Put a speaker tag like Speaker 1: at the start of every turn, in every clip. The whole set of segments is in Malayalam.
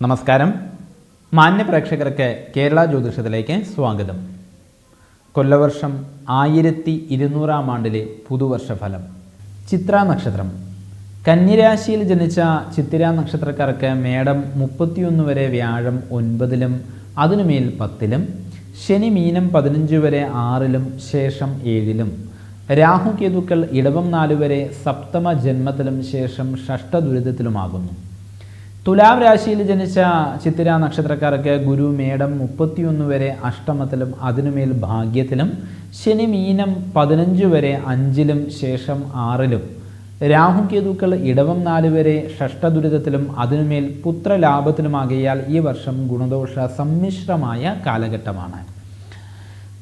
Speaker 1: നമസ്കാരം. മാന്യ പ്രേക്ഷകർക്ക് കേരള ജ്യോതിഷത്തിലേക്ക് സ്വാഗതം. കൊല്ലവർഷം ആയിരത്തി ഇരുന്നൂറാം ആണ്ടിലെ പുതുവർഷ ഫലം ചിത്ര നക്ഷത്രം. കന്നിരാശിയിൽ ജനിച്ച ചിത്തിര നക്ഷത്രക്കാർക്ക് മേടം മുപ്പത്തിയൊന്ന് വരെ വ്യാഴം ഒൻപതിലും അതിനുമേൽ പത്തിലും ശനി മീനം പതിനഞ്ച് വരെ ആറിലും ശേഷം ഏഴിലും രാഹു കേതുക്കൾ ഇടവം നാല് വരെ സപ്തമ ജന്മത്തിലും ശേഷം ഷഷ്ട ദുരിതത്തിലുമാകുന്നു തുലാം രാശിയിൽ ജനിച്ച ചിത്തിര നക്ഷത്രക്കാർക്ക് ഗുരു മേടം മുപ്പത്തിയൊന്ന് വരെ അഷ്ടമത്തിലും അതിനുമേൽ ഭാഗ്യത്തിലും ശനി മീനം പതിനഞ്ച് വരെ അഞ്ചിലും ശേഷം ആറിലും. രാഹു രാഹുകേതുക്കൾ ഇടവം നാല് വരെ ഷഷ്ട ദുരിതത്തിലും അതിനുമേൽ പുത്രലാഭത്തിലുമാകിയാൽ ഈ വർഷം ഗുണദോഷ സമ്മിശ്രമായ കാലഘട്ടമാണ്.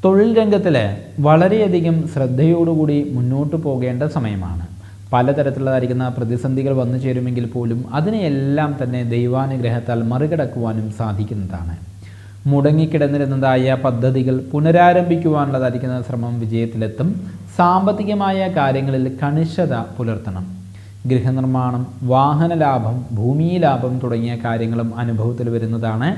Speaker 1: തൊഴിൽ രംഗത്തിൽ വളരെയധികം ശ്രദ്ധയോടുകൂടി മുന്നോട്ട് പോകേണ്ട സമയമാണ്. പലതരത്തിലുള്ളതായിരിക്കുന്ന പ്രതിസന്ധികൾ വന്നു ചേരുമെങ്കിൽ പോലും അതിനെയെല്ലാം തന്നെ ദൈവാനുഗ്രഹത്താൽ മറികടക്കുവാനും സാധിക്കുന്നതാണ്. മുടങ്ങിക്കിടന്നിരുന്നതായ പദ്ധതികൾ പുനരാരംഭിക്കുവാനുള്ളതായിരിക്കുന്ന ശ്രമം വിജയത്തിലെത്തും. സാമ്പത്തികമായ കാര്യങ്ങളിൽ കണിശത പുലർത്തണം. ഗൃഹനിർമ്മാണം വാഹന ലാഭം ഭൂമി ലാഭം തുടങ്ങിയ കാര്യങ്ങളും അനുഭവത്തിൽ വരുന്നതാണ്.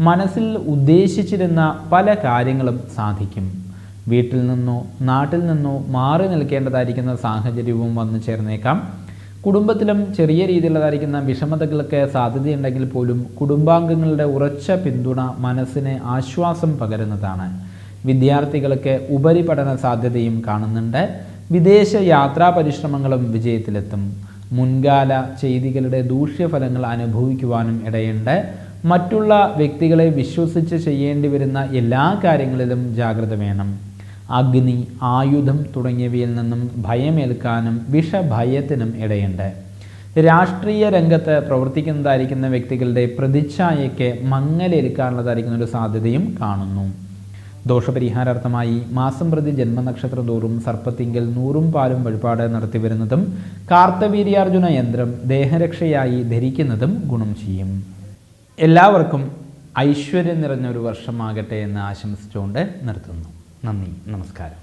Speaker 1: മനസ്സിൽ ഉദ്ദേശിച്ചിരുന്ന പല കാര്യങ്ങളും സാധിക്കും. വീട്ടിൽ നിന്നോ നാട്ടിൽ നിന്നോ മാറി നിൽക്കേണ്ടതായിരിക്കുന്ന സാഹചര്യവും വന്നു ചേർന്നേക്കാം. കുടുംബത്തിലും ചെറിയ രീതിയിലുള്ളതായിരിക്കുന്ന വിഷമതകൾക്ക് സാധ്യതയുണ്ടെങ്കിൽ പോലും കുടുംബാംഗങ്ങളുടെ ഉറച്ച പിന്തുണ മനസ്സിന് ആശ്വാസം പകരുന്നതാണ്. വിദ്യാർത്ഥികൾക്ക് ഉപരിപഠന സാധ്യതയും കാണുന്നുണ്ട്. വിദേശ യാത്രാ പരിശ്രമങ്ങളും വിജയത്തിലെത്തും. മുൻകാല ചെയ്തികളുടെ ദൂഷ്യഫലങ്ങൾ അനുഭവിക്കുവാനും ഇടയുണ്ട്. മറ്റുള്ള വ്യക്തികളെ വിശ്വസിച്ച് ചെയ്യേണ്ടി വരുന്ന എല്ലാ കാര്യങ്ങളിലും ജാഗ്രത വേണം. അഗ്നി ആയുധം തുടങ്ങിയവയിൽ നിന്നും ഭയമേൽക്കാനും വിഷഭയത്തിനും ഇടയുണ്ട്. രാഷ്ട്രീയ രംഗത്ത് പ്രവർത്തിക്കുന്നതായിരിക്കുന്ന വ്യക്തികളുടെ പ്രതിച്ഛായയ്ക്ക് മങ്ങലേൽക്കാനുള്ളതായിരിക്കുന്ന ഒരു സാധ്യതയും കാണുന്നു. ദോഷപരിഹാരാർത്ഥമായി മാസം പ്രതി ജന്മനക്ഷത്ര തോറും സർപ്പത്തിങ്കൽ നൂറും പാലും വഴിപാട് നടത്തി വരുന്നതും കാർത്തവീര്യാർജുന യന്ത്രം ദേഹരക്ഷയായി ധരിക്കുന്നതും ഗുണം ചെയ്യും. എല്ലാവർക്കും ഐശ്വര്യം നിറഞ്ഞ ഒരു വർഷമാകട്ടെ എന്ന് ആശംസിച്ചുകൊണ്ട് നിർത്തുന്നു. നന്ദി നമസ്കാരം.